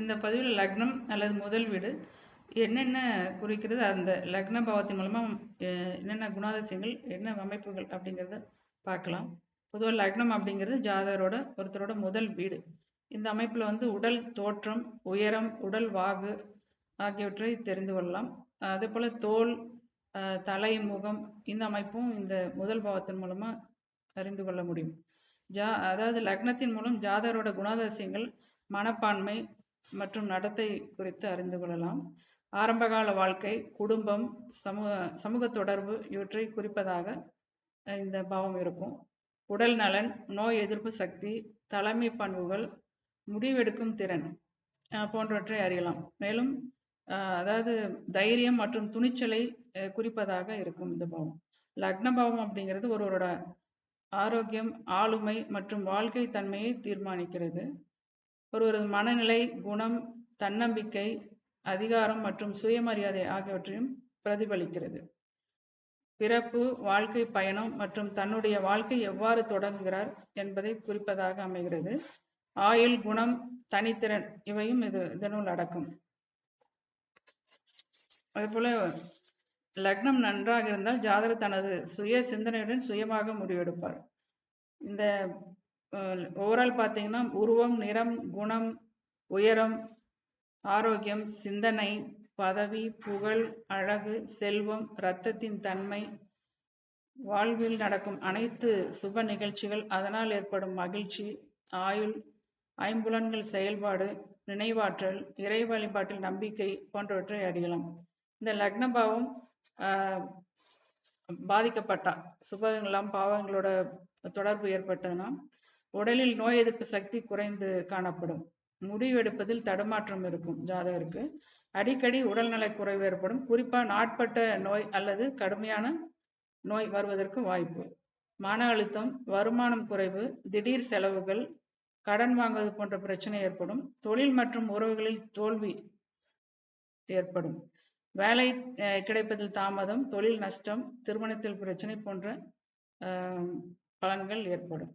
இந்த பதிவில் லக்னம் அல்லது முதல் வீடு என்னென்ன குறிக்கிறது அந்த லக்ன பாவத்தின் மூலமாக என்னென்ன குணாதிசயங்கள் என்ன அமைப்புகள் அப்படிங்கிறத பார்க்கலாம். பொதுவாக லக்னம் அப்படிங்கிறது ஜாதகரோட ஒருத்தரோட முதல் வீடு. இந்த அமைப்பில் வந்து உடல் தோற்றம் உயரம் உடல் வாகு ஆகியவற்றை தெரிந்து கொள்ளலாம். அதே போல் தோல் தலை முகம் இந்த அமைப்பும் இந்த முதல் பாவத்தின் மூலமாக அறிந்து கொள்ள முடியும். ஜா அதாவது லக்னத்தின் மூலம் ஜாதகரோட குணாதிசயங்கள் மனப்பான்மை மற்றும் நடத்தை குறித்து அறிந்து கொள்ளலாம். ஆரம்பகால வாழ்க்கை குடும்பம் சமூக சமூக தொடர்பு இவற்றை குறிப்பதாக இந்த பாவம் இருக்கும். உடல் நலன் நோய் எதிர்ப்பு சக்தி தலைமை பண்புகள் முடிவெடுக்கும் திறன் போன்றவற்றை அறியலாம். மேலும் அதாவது தைரியம் மற்றும் துணிச்சலை குறிப்பதாக இருக்கும் இந்த பாவம். லக்ன பாவம் அப்படிங்கிறது ஒருவரோட ஆரோக்கியம் ஆளுமை மற்றும் வாழ்க்கை தன்மையை தீர்மானிக்கிறது. ஒருவரது மனநிலை குணம் தன்னம்பிக்கை அதிகாரம் மற்றும் சுயமரியாதை ஆகியவற்றையும் பிரதிபலிக்கிறது. பிறப்பு வாழ்க்கை பயணம் மற்றும் தன்னுடைய வாழ்க்கை எவ்வாறு தொடங்குகிறார் என்பதை குறிப்பதாக அமைகிறது. ஆயுள் குணம் தனித்திறன் இவையும் இது இதனுள் அடக்கும். அதுபோல லக்னம் நன்றாக இருந்தால் ஜாதகர் தனது சுய சிந்தனையுடன் சுயமாக முடிவெடுப்பார். இந்த ஓவரால் பார்த்தீங்கன்னா உருவம் நிறம் குணம் உயரம் ஆரோக்கியம் சிந்தனை பதவி புகழ் அழகு செல்வம் இரத்தத்தின் தன்மை வாழ்வில் நடக்கும் அனைத்து சுப நிகழ்ச்சிகள் அதனால் ஏற்படும் மகிழ்ச்சி ஆயுள் ஐம்புலன்கள் செயல்பாடு நினைவாற்றல் இறை வழிபாட்டில் நம்பிக்கை போன்றவற்றை அறியலாம். இந்த லக்னபாவம் பாதிக்கப்பட்டா சுபங்களாம் பாவங்களோட தொடர்பு ஏற்பட்டதுன்னா உடலில் நோய் எதிர்ப்பு சக்தி குறைந்து காணப்படும். முடிவெடுப்பதில் தடுமாற்றம் இருக்கும். ஜாதகருக்கு அடிக்கடி உடல்நலை குறைவு ஏற்படும். குறிப்பா நாட்பட்ட நோய் அல்லது கடுமையான நோய் வருவதற்கு வாய்ப்பு. மன அழுத்தம் வருமானம் குறைவு திடீர் செலவுகள் கடன் வாங்குவது போன்ற பிரச்சனை ஏற்படும். தொழில் மற்றும் உறவுகளில் தோல்வி ஏற்படும். வேலை கிடைப்பதில் தாமதம் தொழில் நஷ்டம் திருமணத்தில் பிரச்சனை போன்ற பலன்கள் ஏற்படும்.